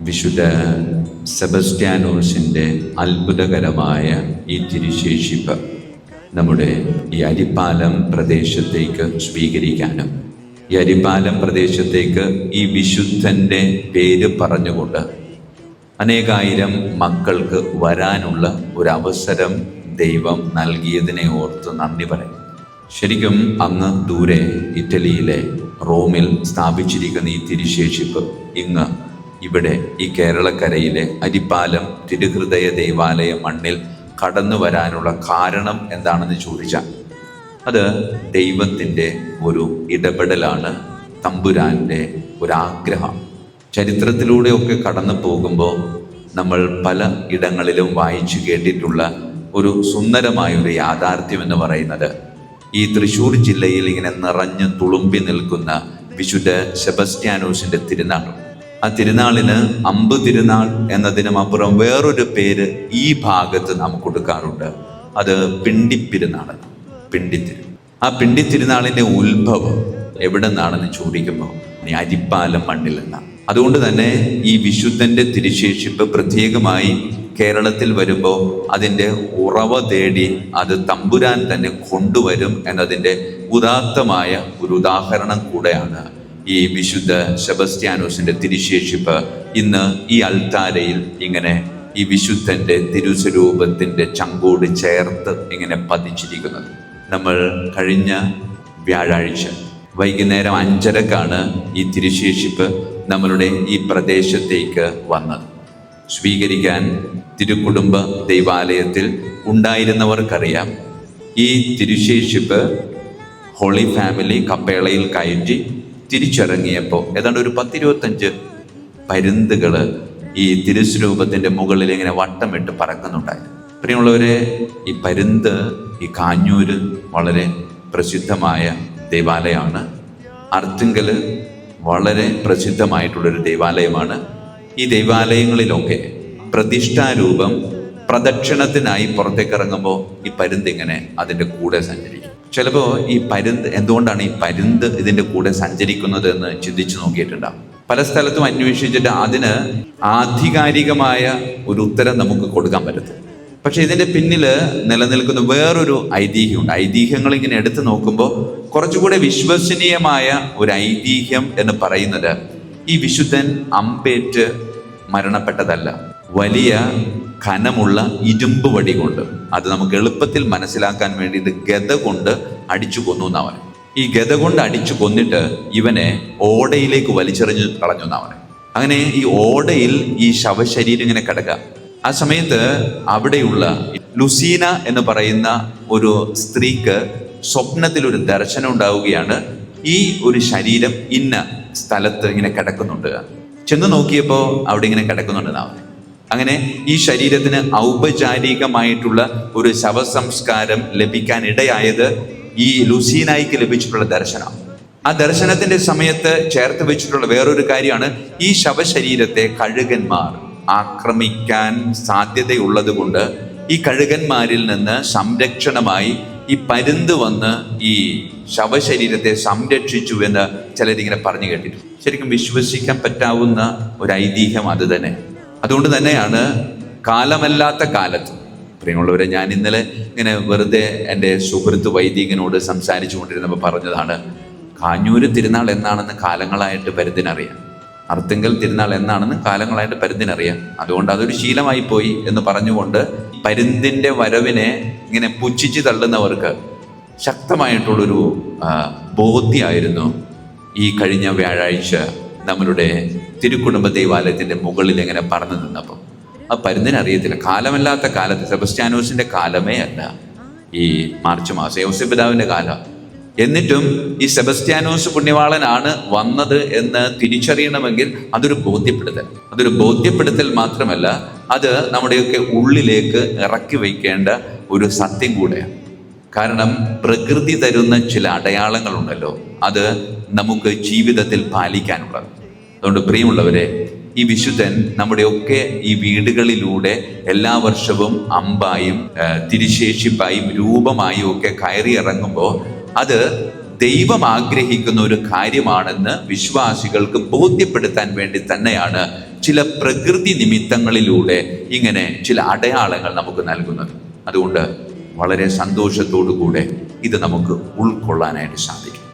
വിശുദ്ധ സെബസ്റ്റ്യാനോസിന്റെ അത്ഭുതകരമായ ഈ തിരുശേഷിപ്പ് നമ്മുടെ ഈ അരിപ്പാലം പ്രദേശത്തേക്ക് സ്വീകരിക്കാനും ഈ അരിപ്പാലം പ്രദേശത്തേക്ക് ഈ വിശുദ്ധന്റെ പേര് പറഞ്ഞുകൊണ്ട് അനേകായിരം മക്കൾക്ക് വരാനുള്ള ഒരു അവസരം ദൈവം നൽകിയതിനെ ഓർത്ത് നന്ദി പറയും. ശരിക്കും അങ്ങ് ദൂരെ ഇറ്റലിയിലെ റോമിൽ സ്ഥാപിച്ചിരിക്കുന്ന ഈ തിരുശേഷിപ്പ് ഇങ്ങ് ഇവിടെ ഈ കേരളക്കരയിലെ അരിപ്പാലം തിരുഹൃദയ ദേവാലയ മണ്ണിൽ കടന്നു വരാനുള്ള കാരണം എന്താണെന്ന് ചോദിച്ചാൽ അത് ദൈവത്തിന്റെ ഒരു ഇടപെടലാണ് തമ്പുരാന്റെ ഒരാഗ്രഹം ചരിത്രത്തിലൂടെയൊക്കെ കടന്നു പോകുമ്പോൾ നമ്മൾ പല ഇടങ്ങളിലും വായിച്ചു കേട്ടിട്ടുള്ള ഒരു സുന്ദരമായ ഒരു യാഥാർത്ഥ്യം എന്ന് പറയുന്നത് ഈ തൃശ്ശൂർ ജില്ലയിൽ ഇങ്ങനെ നിറഞ്ഞു തുളുമ്പി നിൽക്കുന്ന വിശുദ്ധ സെബസ്റ്റ്യാനോസിന്റെ തിരുനാൾ. ആ തിരുനാളിന് അമ്പ് തിരുനാൾ എന്നതിനും അപ്പുറം വേറൊരു പേര് ഈ ഭാഗത്ത് നാം കൊടുക്കാറുണ്ട്. അത് പിണ്ടിപ്പെരുന്നാൾ പിണ്ടിത്തിരു. ആ പിണ്ടിത്തിരുനാളിന്റെ ഉത്ഭവം എവിടെ നിന്നാണെന്ന് ചോദിക്കുമ്പോൾ അരിപ്പാലം മണ്ണിൽ നിന്നാണ് അതുകൊണ്ട് തന്നെ ഈ വിശുദ്ധന്റെ തിരുശേഷിപ്പ് പ്രത്യേകമായി കേരളത്തിൽ വരുമ്പോൾ അതിന്റെ ഉറവ തേടി അത് തമ്പുരാൻ തന്നെ കൊണ്ടുവരും എന്നതിന്റെ ഉദാത്തമായ ഒരു ഉദാഹരണം കൂടെയാണ് ഈ വിശുദ്ധ സെബസ്റ്റ്യാനോസിന്റെ തിരുശേഷിപ്പ് ഇന്ന് ഈ അൾത്താരയിൽ ഇങ്ങനെ ഈ വിശുദ്ധന്റെ തിരുസ്വരൂപത്തിന്റെ ചങ്കോട് ചേർത്ത് ഇങ്ങനെ പതിച്ചിരിക്കുന്നത്. നമ്മൾ കഴിഞ്ഞ വ്യാഴാഴ്ച വൈകുന്നേരം അഞ്ചരക്കാണ് ഈ തിരുശേഷിപ്പ് നമ്മളുടെ ഈ പ്രദേശത്തേക്ക് വന്നത്. സ്വീകരിക്കാൻ തിരുക്കുടുംബ ദൈവാലയത്തിൽ ഉണ്ടായിരുന്നവർക്കറിയാം. ഈ തിരുശേഷിപ്പ് ഹോളി ഫാമിലി കപ്പേളയിൽ കയറ്റി തിരിച്ചിറങ്ങിയപ്പോൾ ഏതാണ്ട് ഒരു പത്തിരുപത്തഞ്ച് പരുന്തുകൾ ഈ തിരുസ്വരൂപത്തിന്റെ മുകളിൽ ഇങ്ങനെ വട്ടമിട്ട് പറക്കുന്നുണ്ടായിരുന്നു പ്രിയമുള്ളവരെ ഈ പരുന്ത് ഈ കാഞ്ഞൂര് വളരെ പ്രസിദ്ധമായ ദേവാലയമാണ്. അർത്തിങ്കൽ വളരെ പ്രസിദ്ധമായിട്ടുള്ളൊരു ദേവാലയമാണ്. ഈ ദേവാലയങ്ങളിലൊക്കെ പ്രതിഷ്ഠാരൂപം പ്രദക്ഷിണത്തിനായി പുറത്തേക്ക് ഇറങ്ങുമ്പോൾ ഈ പരുന്തിങ്ങനെ അതിന്റെ കൂടെ സഞ്ചരിക്കും. ചിലപ്പോൾ ഈ പരുന്ത് എന്തുകൊണ്ടാണ് ഈ പരുന്ത് ഇതിന്റെ കൂടെ സഞ്ചരിക്കുന്നത് എന്ന് ചിന്തിച്ചു നോക്കിയിട്ടുണ്ടാവും. പല സ്ഥലത്തും അന്വേഷിച്ചിട്ട് അതിന് ആധികാരികമായ ഒരു ഉത്തരം നമുക്ക് കൊടുക്കാൻ പറ്റത്തില്ല. പക്ഷേ ഇതിന്റെ പിന്നിൽ നിലനിൽക്കുന്ന വേറൊരു ഐതിഹ്യമുണ്ട്. ഐതിഹ്യങ്ങൾ ഇങ്ങനെ എടുത്തു നോക്കുമ്പോൾ കുറച്ചുകൂടെ വിശ്വസനീയമായ ഒരു ഐതിഹ്യം എന്ന് പറയുന്നത് ഈ വിശുദ്ധൻ അമ്പേറ്റ് മരണപ്പെട്ടതല്ല. വലിയ ഘനമുള്ള ഇരുമ്പ് വടി കൊണ്ട് അത് നമുക്ക് എളുപ്പത്തിൽ മനസ്സിലാക്കാൻ വേണ്ടിയിട്ട് ഗത കൊണ്ട് അടിച്ചു കൊന്നു എന്നവൻ ഈ ഗത കൊണ്ട് അടിച്ചു കൊന്നിട്ട് ഇവനെ ഓടയിലേക്ക് വലിച്ചെറിഞ്ഞു കളഞ്ഞു എന്നവനെ അങ്ങനെ ഈ ഓടയിൽ ഈ ശവശരീരം ഇങ്ങനെ കിടക്കുക. ആ സമയത്ത് അവിടെയുള്ള ലുസീന എന്ന് പറയുന്ന ഒരു സ്ത്രീക്ക് സ്വപ്നത്തിൽ ഒരു ദർശനം ഉണ്ടാവുകയാണ്. ഈ ഒരു ശരീരം ഇന്ന സ്ഥലത്ത് ഇങ്ങനെ കിടക്കുന്നുണ്ട്. ചെന്ന് നോക്കിയപ്പോൾ അവിടെ ഇങ്ങനെ കിടക്കുന്നുണ്ട് കിടക്കുന്നുണ്ടെന്നാണ് അങ്ങനെ ഈ ശരീരത്തിന് ഔപചാരികമായിട്ടുള്ള ഒരു ശവസംസ്കാരം ലഭിക്കാൻ ഇടയായത് ഈ ലുസീനായിക്ക് ലഭിച്ചിട്ടുള്ള ദർശനം. ആ ദർശനത്തിന്റെ സമയത്ത് ചേർത്ത് വെച്ചിട്ടുള്ള വേറൊരു കാര്യമാണ് ഈ ശവശരീരത്തെ കഴുകന്മാർ ആക്രമിക്കാൻ സാധ്യതയുള്ളതുകൊണ്ട് ഈ കഴുകന്മാരിൽ നിന്ന് സംരക്ഷണമായി ഈ പരുന്ത് വന്ന് ഈ ശവശരീരത്തെ സംരക്ഷിച്ചു എന്ന് ചിലരിങ്ങനെ പറഞ്ഞു കേട്ടിട്ടുണ്ട്. ശരിക്കും വിശ്വസിക്കാൻ പറ്റാവുന്ന ഒരു ഐതിഹ്യം അത് തന്നെ. അതുകൊണ്ട് തന്നെയാണ് കാലമല്ലാത്ത കാലത്ത്. പ്രിയമുള്ളവരെ ഞാൻ ഇന്നലെ ഇങ്ങനെ വെറുതെ എന്റെ സുഹൃത്ത് വൈദികനോട് സംസാരിച്ചു കൊണ്ടിരുന്നപ്പോൾ പറഞ്ഞതാണ് കാഞ്ഞൂര് തിരുനാൾ എന്നാണെന്ന് കാലങ്ങളായിട്ട് പരുതിനറിയാം അർത്തിങ്കൽ തിരുനാൾ എന്നാണെന്ന് കാലങ്ങളായിട്ട് പരുന്തിനറിയാം. അതുകൊണ്ട് അതൊരു ശീലമായി പോയി എന്ന് പറഞ്ഞുകൊണ്ട് പരുന്തിന്റെ വരവിനെ ഇങ്ങനെ പുച്ഛിച്ച് തള്ളുന്നവർക്ക് ശക്തമായിട്ടുള്ളൊരു ബോധ്യമായിരുന്നു ഈ കഴിഞ്ഞ വ്യാഴാഴ്ച. നമ്മളുടെ തിരുക്കുടുംബ ദൈവാലയത്തിന്റെ മുകളിൽ എങ്ങനെ പറന്നു നിന്നപ്പം? ആ പരുന്തിനറിയത്തില്ല കാലമല്ലാത്ത കാലത്ത് സെബസ്റ്റ്യാനോസിന്റെ കാലമേ അല്ല. ഈ മാർച്ച് മാസം യോസപിതാവിന്റെ കാലം. എന്നിട്ടും ഈ സെബസ്റ്റ്യാനോസ് പുണ്യവാളനാണ് വന്നത് എന്ന് തിരിച്ചറിയണമെങ്കിൽ അതൊരു ബോധ്യപ്പെടുത്തൽ. അതൊരു ബോധ്യപ്പെടുത്തൽ മാത്രമല്ല അത് നമ്മുടെയൊക്കെ ഉള്ളിലേക്ക് ഇറക്കി വയ്ക്കേണ്ട ഒരു സത്യം കൂടെയാണ്. കാരണം പ്രകൃതി തരുന്ന ചില അടയാളങ്ങളുണ്ടല്ലോ. അത് നമുക്ക് ജീവിതത്തിൽ പാലിക്കാനുള്ളത്. അതുകൊണ്ട് പ്രിയമുള്ളവരെ ഈ വിശുദ്ധൻ നമ്മുടെയൊക്കെ ഈ വീടുകളിലൂടെ എല്ലാ വർഷവും അമ്പായും തിരിശേഷിപ്പായും രൂപമായും ഒക്കെ കയറി ഇറങ്ങുമ്പോൾ അത് ദൈവം ആഗ്രഹിക്കുന്ന ഒരു കാര്യമാണെന്ന് വിശ്വാസികൾക്ക് ബോധ്യപ്പെടുത്താൻ വേണ്ടി തന്നെയാണ് ചില പ്രകൃതി നിമിത്തങ്ങളിലൂടെ ഇങ്ങനെ ചില അടയാളങ്ങൾ നമുക്ക് നൽകുന്നത്. അതുകൊണ്ട് വളരെ സന്തോഷത്തോടു കൂടെ ഇത് നമുക്ക് ഉൾക്കൊള്ളാനായിട്ട് സാധിക്കും.